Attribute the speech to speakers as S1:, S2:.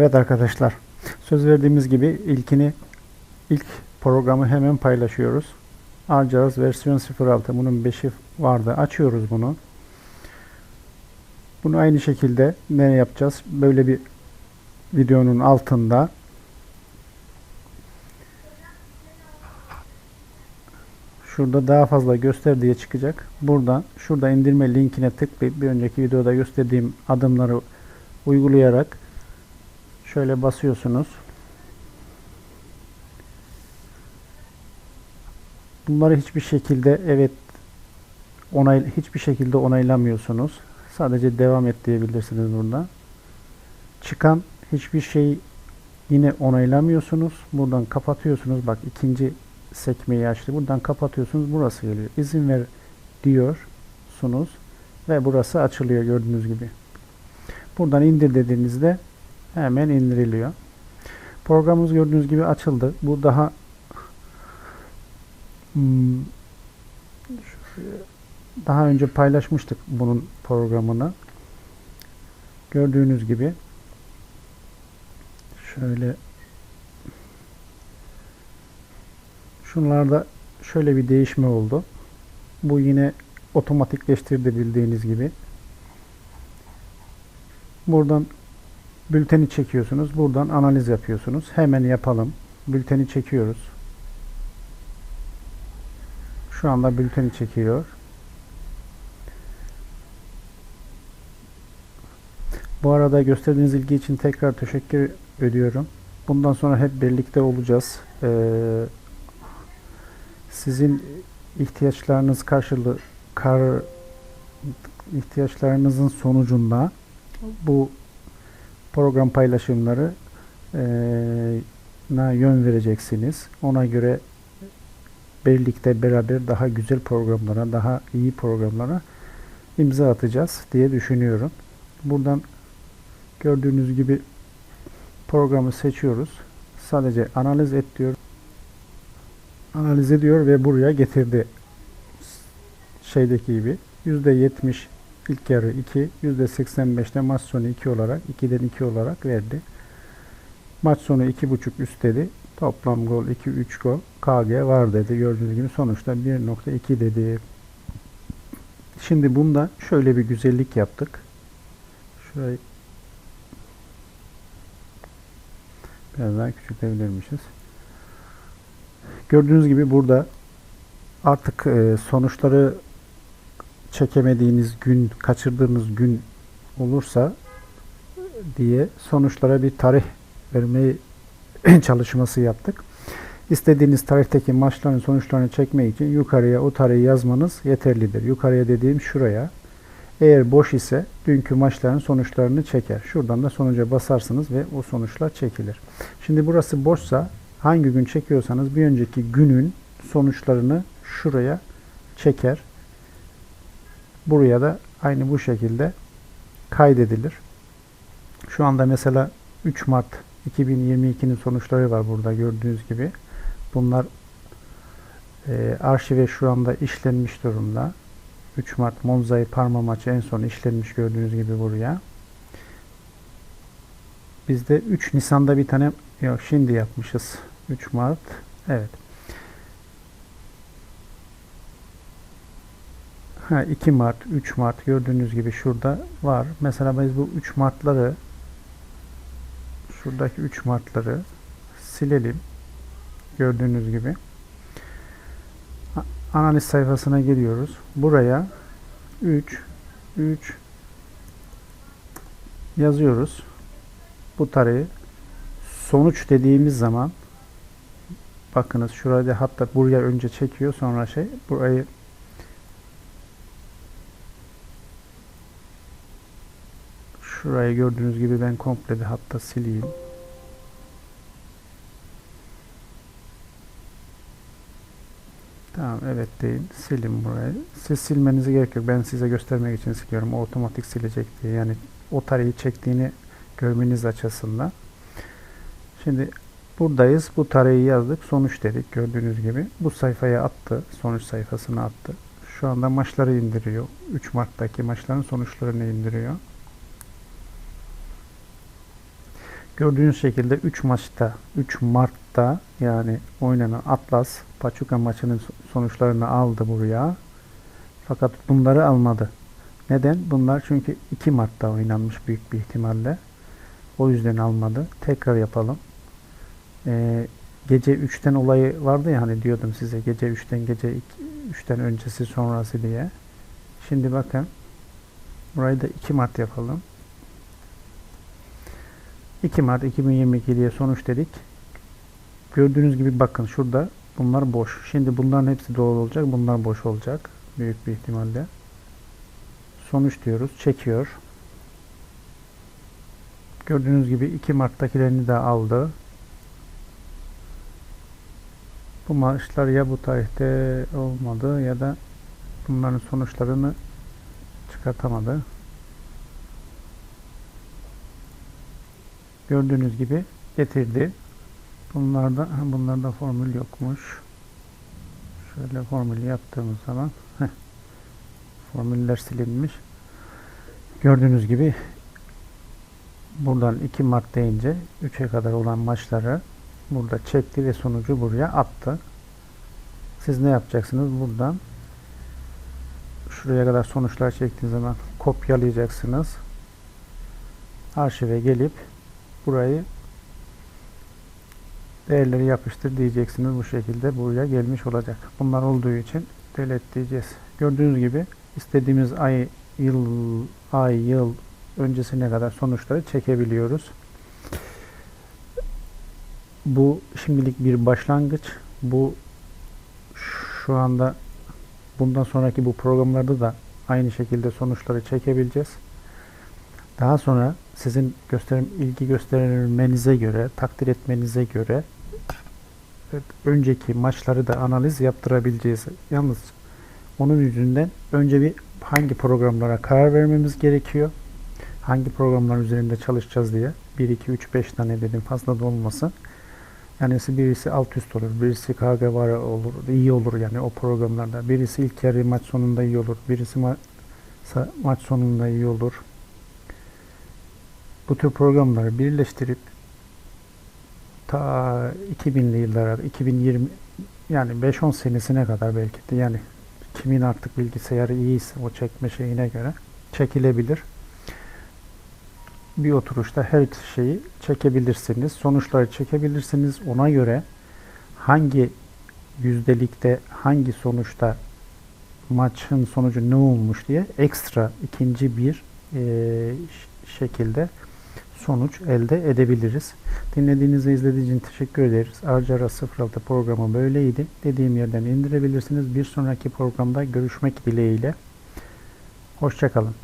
S1: Evet arkadaşlar, söz verdiğimiz gibi ilkini ilk programı hemen paylaşıyoruz. Arcaz versiyon 06. Bunun 5'i vardı. Açıyoruz bunu. Bunu aynı şekilde ne yapacağız? Böyle bir videonun altında şurada daha fazla göster diye çıkacak. Buradan şurada indirme linkine tıklayıp bir önceki videoda gösterdiğim adımları uygulayarak şöyle basıyorsunuz. Bunları hiçbir şekilde evet onay hiçbir şekilde onaylamıyorsunuz. Sadece devam et diyebilirsiniz burada. Çıkan hiçbir şey yine onaylamıyorsunuz. Buradan kapatıyorsunuz. Bak ikinci sekmeyi açtı. Buradan kapatıyorsunuz. Burası geliyor. İzin ver diyorsunuz ve burası açılıyor gördüğünüz gibi. Buradan indir dediğinizde hemen indiriliyor. Programımız gördüğünüz gibi açıldı. Bu daha hmm, daha önce paylaşmıştık bunun programını. Gördüğünüz gibi şöyle şunlarda şöyle bir değişme oldu. Bu yine otomatikleştirdi bildiğiniz gibi. Buradan bülteni çekiyorsunuz. Buradan analiz yapıyorsunuz. Hemen yapalım. Bülteni çekiyoruz. Şu anda bülteni çekiyor. Bu arada gösterdiğiniz ilgi için tekrar teşekkür ediyorum. Bundan sonra hep birlikte olacağız. Ee, sizin ihtiyaçlarınız karşılığı kar ihtiyaçlarınızın sonucunda bu program paylaşımları na yön vereceksiniz. Ona göre birlikte beraber daha güzel programlara, daha iyi programlara imza atacağız diye düşünüyorum. Buradan gördüğünüz gibi programı seçiyoruz. Sadece analiz et diyor. Analiz ediyor ve buraya getirdi. Şeydeki gibi %70 ilk yarı 2, %85'te maç sonu 2 olarak 2'den 2 olarak verdi. Maç sonu 2.5 üst dedi. Toplam gol 2-3 gol. KG var dedi. Gördüğünüz gibi sonuçta 1.2 dedi. Şimdi bunda şöyle bir güzellik yaptık. Şurayı biraz daha küçültebilirmişiz. Gördüğünüz gibi burada artık e, sonuçları çekemediğiniz gün, kaçırdığınız gün olursa diye sonuçlara bir tarih vermeyi çalışması yaptık. İstediğiniz tarihteki maçların sonuçlarını çekmek için yukarıya o tarihi yazmanız yeterlidir. Yukarıya dediğim şuraya. Eğer boş ise dünkü maçların sonuçlarını çeker. Şuradan da sonuca basarsınız ve o sonuçlar çekilir. Şimdi burası boşsa hangi gün çekiyorsanız bir önceki günün sonuçlarını şuraya çeker. Buraya da aynı bu şekilde kaydedilir. Şu anda mesela 3 Mart 2022'nin sonuçları var burada gördüğünüz gibi. Bunlar e, arşive şu anda işlenmiş durumda. 3 Mart Monza'yı Parma maçı en son işlenmiş gördüğünüz gibi buraya. Bizde 3 Nisan'da bir tane yok şimdi yapmışız. 3 Mart. Evet. Ha, 2 Mart, 3 Mart gördüğünüz gibi şurada var. Mesela biz bu 3 Mart'ları şuradaki 3 Mart'ları silelim. Gördüğünüz gibi. Analiz sayfasına geliyoruz. Buraya 3 3 yazıyoruz. Bu tarihi sonuç dediğimiz zaman bakınız şurada hatta buraya önce çekiyor sonra şey burayı Şurayı gördüğünüz gibi ben komple de hatta sileyim. Tamam evet deyin. Silin burayı. Siz silmenize gerek yok. Ben size göstermek için siliyorum. O otomatik silecek diye. Yani o tarihi çektiğini görmeniz açısından. Şimdi buradayız. Bu tarihi yazdık. Sonuç dedik. Gördüğünüz gibi. Bu sayfaya attı. Sonuç sayfasına attı. Şu anda maçları indiriyor. 3 Mart'taki maçların sonuçlarını indiriyor. Gördüğünüz şekilde 3 maçta 3 Mart'ta yani oynanan Atlas Pachuca maçının sonuçlarını aldı buraya. Fakat bunları almadı. Neden? Bunlar çünkü 2 Mart'ta oynanmış büyük bir ihtimalle. O yüzden almadı. Tekrar yapalım. Ee, gece 3'ten olayı vardı ya hani diyordum size gece 3'ten gece 3'ten öncesi sonrası diye. Şimdi bakın. Burayı da 2 Mart yapalım. 2 Mart 2022 diye sonuç dedik. Gördüğünüz gibi bakın şurada bunlar boş. Şimdi bunların hepsi doğru olacak. Bunlar boş olacak. Büyük bir ihtimalle. Sonuç diyoruz. Çekiyor. Gördüğünüz gibi 2 Mart'takilerini de aldı. Bu maçlar ya bu tarihte olmadı ya da bunların sonuçlarını çıkartamadı. Gördüğünüz gibi getirdi. Bunlarda bunlarda formül yokmuş. Şöyle formülü yaptığımız zaman heh, formüller silinmiş. Gördüğünüz gibi buradan 2 Mart deyince 3'e kadar olan maçları burada çekti ve sonucu buraya attı. Siz ne yapacaksınız? Buradan şuraya kadar sonuçlar çektiğiniz zaman kopyalayacaksınız. Arşive gelip burayı değerleri yapıştır diyeceksiniz. Bu şekilde buraya gelmiş olacak. Bunlar olduğu için delete diyeceğiz. Gördüğünüz gibi istediğimiz ay, yıl, ay, yıl öncesine kadar sonuçları çekebiliyoruz. Bu şimdilik bir başlangıç. Bu şu anda bundan sonraki bu programlarda da aynı şekilde sonuçları çekebileceğiz. Daha sonra sizin gösterim, ilgi göstermenize göre, takdir etmenize göre önceki maçları da analiz yaptırabileceğiz. Yalnız onun yüzünden önce bir hangi programlara karar vermemiz gerekiyor. Hangi programlar üzerinde çalışacağız diye. 1, 2, 3, 5 tane dedim fazla da olmasın. Yani birisi alt üst olur, birisi KG var olur, iyi olur yani o programlarda. Birisi ilk yarı maç sonunda iyi olur, birisi ma maç sonunda iyi olur. Bu tür programları birleştirip ta 2000'li yıllara, 2020 yani 5-10 senesine kadar belki de yani kimin artık bilgisayarı iyiyse o çekme şeyine göre çekilebilir. Bir oturuşta her şeyi çekebilirsiniz. Sonuçları çekebilirsiniz. Ona göre hangi yüzdelikte hangi sonuçta maçın sonucu ne olmuş diye ekstra ikinci bir e, şekilde sonuç elde edebiliriz. Dinlediğiniz ve izlediğiniz için teşekkür ederiz. Arcara 06 programı böyleydi. Dediğim yerden indirebilirsiniz. Bir sonraki programda görüşmek dileğiyle. Hoşçakalın.